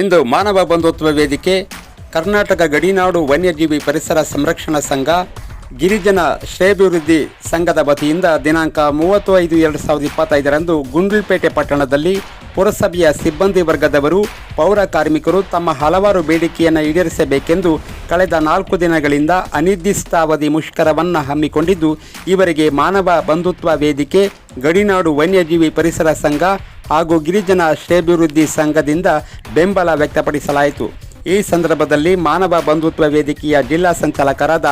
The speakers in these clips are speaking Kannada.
ಇಂದು ಮಾನವ ಬಂಧುತ್ವ ವೇದಿಕೆ, ಕರ್ನಾಟಕ ಗಡಿನಾಡು ವನ್ಯಜೀವಿ ಪರಿಸರ ಸಂರಕ್ಷಣಾ ಸಂಘ, ಗಿರಿಜನ ಶ್ರೇಯಾಭಿವೃದ್ಧಿ ಸಂಘದ ವತಿಯಿಂದ ದಿನಾಂಕ ಮೂವತ್ತು ಐದು ಎರಡು ಸಾವಿರದ ಇಪ್ಪತ್ತೈದರಂದು ಗುಂಡ್ಲುಪೇಟೆ ಪಟ್ಟಣದಲ್ಲಿ ಪುರಸಭೆಯ ಸಿಬ್ಬಂದಿ ವರ್ಗದವರು, ಪೌರ ಕಾರ್ಮಿಕರು ತಮ್ಮ ಹಲವಾರು ಬೇಡಿಕೆಯನ್ನು ಈಡೇರಿಸಬೇಕೆಂದು ಕಳೆದ ನಾಲ್ಕು ದಿನಗಳಿಂದ ಅನಿರ್ದಿಷ್ಟಾವಧಿ ಮುಷ್ಕರವನ್ನು ಹಮ್ಮಿಕೊಂಡಿದ್ದು, ಇವರಿಗೆ ಮಾನವ ಬಂಧುತ್ವ ವೇದಿಕೆ, ಗಡಿನಾಡು ವನ್ಯಜೀವಿ ಪರಿಸರ ಸಂಘ ಹಾಗೂ ಗಿರಿಜನ ಶ್ರೇಭಿವೃದ್ಧಿ ಸಂಘದಿಂದ ಬೆಂಬಲ ವ್ಯಕ್ತಪಡಿಸಲಾಯಿತು. ಈ ಸಂದರ್ಭದಲ್ಲಿ ಮಾನವ ಬಂಧುತ್ವ ವೇದಿಕೆಯ ಜಿಲ್ಲಾ ಸಂಚಾಲಕರಾದ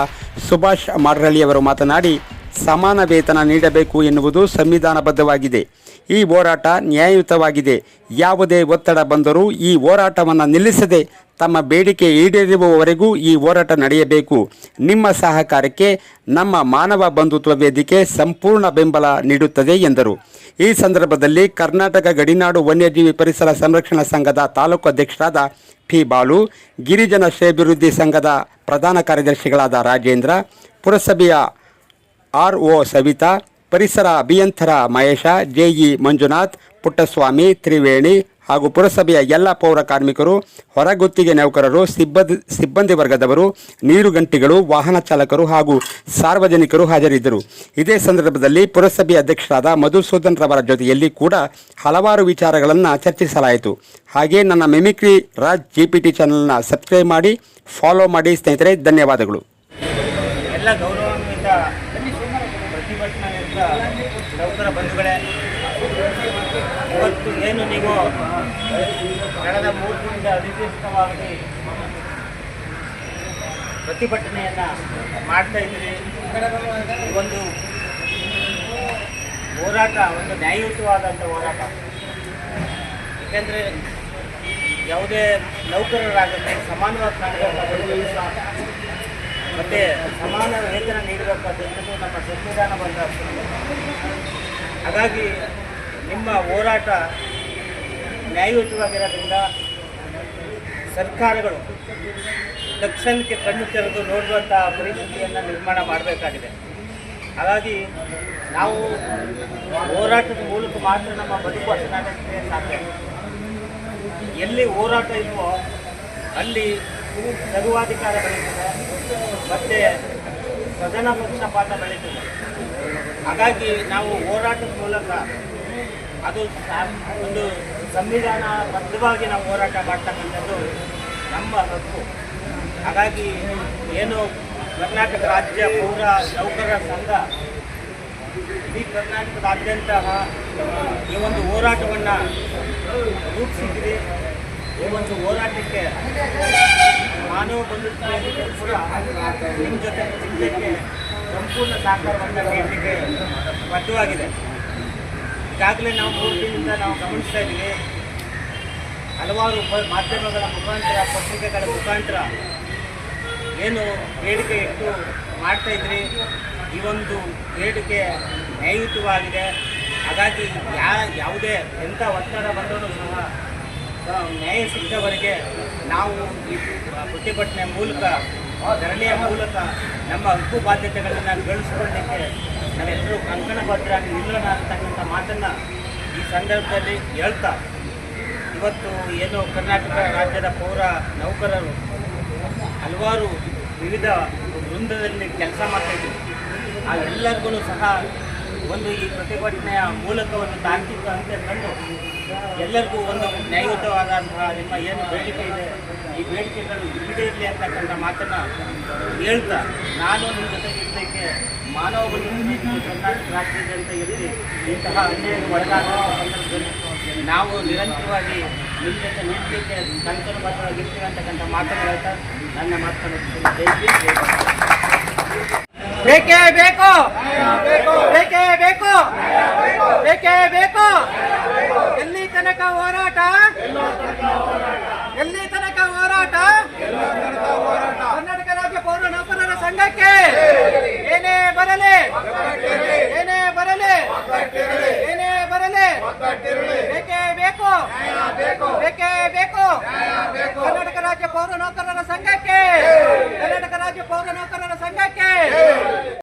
ಸುಭಾಷ್ ಮಾಡ್ರಳ್ಳಿಯವರು ಮಾತನಾಡಿ ಸಮಾನ ವೇತನ ನೀಡಬೇಕು ಎನ್ನುವುದು ಸಂವಿಧಾನಬದ್ಧವಾಗಿದೆ. ಈ ಹೋರಾಟ ನ್ಯಾಯಯುತವಾಗಿದೆ. ಯಾವುದೇ ಒತ್ತಡ ಬಂದರೂ ಈ ಹೋರಾಟವನ್ನು ನಿಲ್ಲಿಸದೆ ತಮ್ಮ ಬೇಡಿಕೆ ಈಡೇರುವವರೆಗೂ ಈ ಹೋರಾಟ ನಡೆಯಬೇಕು. ನಿಮ್ಮ ಸಹಕಾರಕ್ಕೆ, ನಮ್ಮ ಮಾನವ ಬಂಧುತ್ವ ವೇದಿಕೆ ಸಂಪೂರ್ಣ ಬೆಂಬಲ ನೀಡುತ್ತದೆ ಎಂದರು. ಈ ಸಂದರ್ಭದಲ್ಲಿ ಕರ್ನಾಟಕ ಗಡಿನಾಡು ವನ್ಯಜೀವಿ ಪರಿಸರ ಸಂರಕ್ಷಣಾ ಸಂಘದ ತಾಲೂಕು ಅಧ್ಯಕ್ಷರಾದ ಪಿ. ಬಾಲು, ಗಿರಿಜನ ಶ್ರೇಭಿವೃದ್ಧಿ ಸಂಘದ ಪ್ರಧಾನ ಕಾರ್ಯದರ್ಶಿಗಳಾದ ರಾಜೇಂದ್ರ, ಪುರಸಭೆಯ ಆರ್ ಒ ಸವಿತಾ, ಪರಿಸರ ಅಭಿಯಂತರ ಮಹೇಶ ಜೆಇ ಮಂಜುನಾಥ್, ಪುಟ್ಟಸ್ವಾಮಿ, ತ್ರಿವೇಣಿ ಹಾಗೂ ಪುರಸಭೆಯ ಎಲ್ಲ ಪೌರ ಕಾರ್ಮಿಕರು, ಹೊರಗುತ್ತಿಗೆ ನೌಕರರು, ಸಿಬ್ಬಂದಿ ಸಿಬ್ಬಂದಿ ವರ್ಗದವರು ನೀರುಗಂಟಿಗಳು ವಾಹನ ಚಾಲಕರು ಹಾಗೂ ಸಾರ್ವಜನಿಕರು ಹಾಜರಿದ್ದರು. ಇದೇ ಸಂದರ್ಭದಲ್ಲಿ ಪುರಸಭೆಯ ಅಧ್ಯಕ್ಷರಾದ ಮಧುಸೂದನ್ ರವರ ಜೊತೆಯಲ್ಲಿ ಕೂಡ ಹಲವಾರು ವಿಚಾರಗಳನ್ನು ಚರ್ಚಿಸಲಾಯಿತು. ಹಾಗೆ ನನ್ನ mimicry Raj G P T ಚಾನಲ್ನ ಸಬ್ಸ್ಕ್ರೈಬ್ ಮಾಡಿ, ಫಾಲೋ ಮಾಡಿ ಸ್ನೇಹಿತರೆ, ಧನ್ಯವಾದಗಳು. ಬಂಧುಗಳೇ ಇವತ್ತು ಏನು ನೀವು, ಕಳೆದ ಮೂರು ದಿನದ ಅನಿರ್ದಿಷ್ಟವಾಗಿ ಪ್ರತಿಭಟನೆಯನ್ನು ಮಾಡ್ತಾ ಇದ್ದೀರಿ. ಒಂದು ಹೋರಾಟ, ಒಂದು ನ್ಯಾಯಯುತವಾದಂಥ ಹೋರಾಟ. ಏಕೆಂದರೆ ಯಾವುದೇ ನೌಕರರಾಗುತ್ತೆ ಸಮಾನವಾಗಿ ಕಾಣಬೇಕಾಗುತ್ತೆ ಮತ್ತು ಸಮಾನ ವೇತನ ನೀಡಬೇಕಾದ್ರೂ ನಮ್ಮ ಸಂವಿಧಾನ ಬಂದ ಹಾಗಾಗಿ ನಿಮ್ಮ ಹೋರಾಟ ನ್ಯಾಯಯುತವಾಗಿರೋದ್ರಿಂದ ಸರ್ಕಾರಗಳು ತಕ್ಷಣಕ್ಕೆ ಕಣ್ಣು ತೆರೆದು ನೋಡುವಂಥ ಪರಿಸ್ಥಿತಿಯನ್ನು ನಿರ್ಮಾಣ ಮಾಡಬೇಕಾಗಿದೆ. ಹಾಗಾಗಿ ನಾವು ಹೋರಾಟದ ಮೂಲಕ ಮಾತ್ರ ನಮ್ಮ ಬದುಕು ಹಸನಾಟಕ್ಕೆ ಸಾಧ್ಯ ಎಲ್ಲಿ ಹೋರಾಟ ಇಲ್ವೋ ಅಲ್ಲಿ ಸರ್ವಾಧಿಕಾರ ಮತ್ತು ಸದನ ಪಕ್ಷಪಾತ ಬೆಳೀತದೆ. ಹಾಗಾಗಿ ನಾವು ಹೋರಾಟದ ಮೂಲಕ ಅದು ಒಂದು ಸಂವಿಧಾನ ಬದ್ಧವಾಗಿ ನಾವು ಹೋರಾಟ ಮಾಡ್ತಕ್ಕಂಥದ್ದು ನಮ್ಮ ಹಕ್ಕು. ಹಾಗಾಗಿ ಏನು ಕರ್ನಾಟಕ ರಾಜ್ಯ ಪೌರ ನೌಕರರ ಸಂಘ, ಇಡೀ ಕರ್ನಾಟಕದಾದ್ಯಂತ, ಈ ಒಂದು ಹೋರಾಟವನ್ನು ರೂಪಿಸಿದ್ರಿ ಈ ಒಂದು ಹೋರಾಟಕ್ಕೆ ಬಂಧುತ್ವಕ್ಕೆ ಕೂಡ ನಿಮ್ಮ ಜೊತೆ ನಿಲ್ಲಕ್ಕೆ ಸಂಪೂರ್ಣ ಸಹಕಾರವನ್ನು ನೀಡಲಿಕ್ಕೆ ಬದ್ಧವಾಗಿದೆ. ಈಗಾಗಲೇ ನಾವು ಮೂರು ನಾವು ಗಮನಿಸ್ತಾ ಇದ್ದೀವಿ. ಹಲವಾರು ಮಾಧ್ಯಮಗಳ ಮುಖಾಂತರ, ಪತ್ರಿಕೆಗಳ ಮುಖಾಂತರ ಏನು ಬೇಡಿಕೆ ಇಟ್ಟು ಮಾಡ್ತಾ ಇದ್ರಿ. ಈ ಒಂದು ಬೇಡಿಕೆ ನ್ಯಾಯಯುತವಾಗಿದೆ ಹಾಗಾಗಿ ಯಾ ಯಾವುದೇ ಎಂಥ ಒತ್ತಡ ಬಂದರೂ ಸಹ ನ್ಯಾಯ ಸಿಗದವರೆಗೆ ನಾವು ಈ ಪ್ರತಿಭಟನೆ ಮೂಲಕ ಧರಣಿಯ ಮೂಲಕ ನಮ್ಮ ಹಕ್ಕು ಬಾಧ್ಯತೆಗಳನ್ನು ಗಳಿಸ್ಕೊಳ್ಳಿಕ್ಕೆ ನಾವೆಲ್ಲರೂ ಕಂಕಣಬದ್ಧರಾಗಿ ನಿಲ್ಲೋಣ ಅಂತಕ್ಕಂಥ ಮಾತನ್ನು ಈ ಸಂದರ್ಭದಲ್ಲಿ ಹೇಳ್ತಾ, ಇವತ್ತು ಏನು ಕರ್ನಾಟಕ ರಾಜ್ಯದ ಪೌರ ನೌಕರರು ಹಲವಾರು ವಿವಿಧ ವೃಂದದಲ್ಲಿ ಕೆಲಸ ಮಾಡ್ತಾಯಿದ್ದೀವಿ ಆ ಎಲ್ಲರಿಗೂ ಸಹ ಒಂದು ಈ ಪ್ರತಿಭಟನೆಯ ಮೂಲಕವನ್ನು ಒಂದು ತಾಂತ್ರಿಕ ಕಂಡು ಎಲ್ಲರಿಗೂ ಒಂದು ನ್ಯಾಯಯುತವಾದಂತಹ ನಿಮ್ಮ ಏನು ಬೇಡಿಕೆ ಇದೆ ಈ ಬೇಡಿಕೆಗಳು ಈಡೇರಲಿ ಅಂತಕ್ಕಂಥ ಮಾತನ್ನು ಹೇಳ್ತಾ ನಾನು ನಿಮ್ಮ ಜೊತೆ ಇರಲಿಕ್ಕೆ ಮಾನವ ಕರ್ನಾಟಕ ಅಂತ ಹೇಳಿ ಇಂತಹ ಅನ್ಯಾಯಕ್ಕೆ ಒಳಗಾದ ಸಂದರ್ಭದಲ್ಲಿ ನಾವು ನಿರಂತರವಾಗಿ ನಿಮ್ಮ ಜೊತೆ ನಿಲ್ಲಲಿಕ್ಕೆ ಸಂಕಲ್ಪಬದ್ಧವಾಗಿರ್ತೀವಿ ಅಂತಕ್ಕಂಥ ಮಾತನ್ನು ಹೇಳ್ತಾ ನನ್ನ ಮಾತನ್ನು. ಬೇಕೇ ಬೇಕು ಬೇಕೇ ಬೇಕು ಬೇಕೇ ಬೇಕು. ತನಕ ಹೋರಾಟ? ಎಲ್ಲಿ ತನಕ ಹೋರಾಟ? ಕರ್ನಾಟಕ ರಾಜ್ಯ ಪೌರ ನೌಕರರ ಸಂಘಕ್ಕೆ. ಏನೇ ಬರಲಿ ಏನೇ ಬರಲಿ ಏನೇ ಬರಲಿ, ಬೇಕೇ ಬೇಕು ಬೇಕೇ ಬೇಕು. ಕರ್ನಾಟಕ ರಾಜ್ಯ ಪೌರ ನೌಕರರ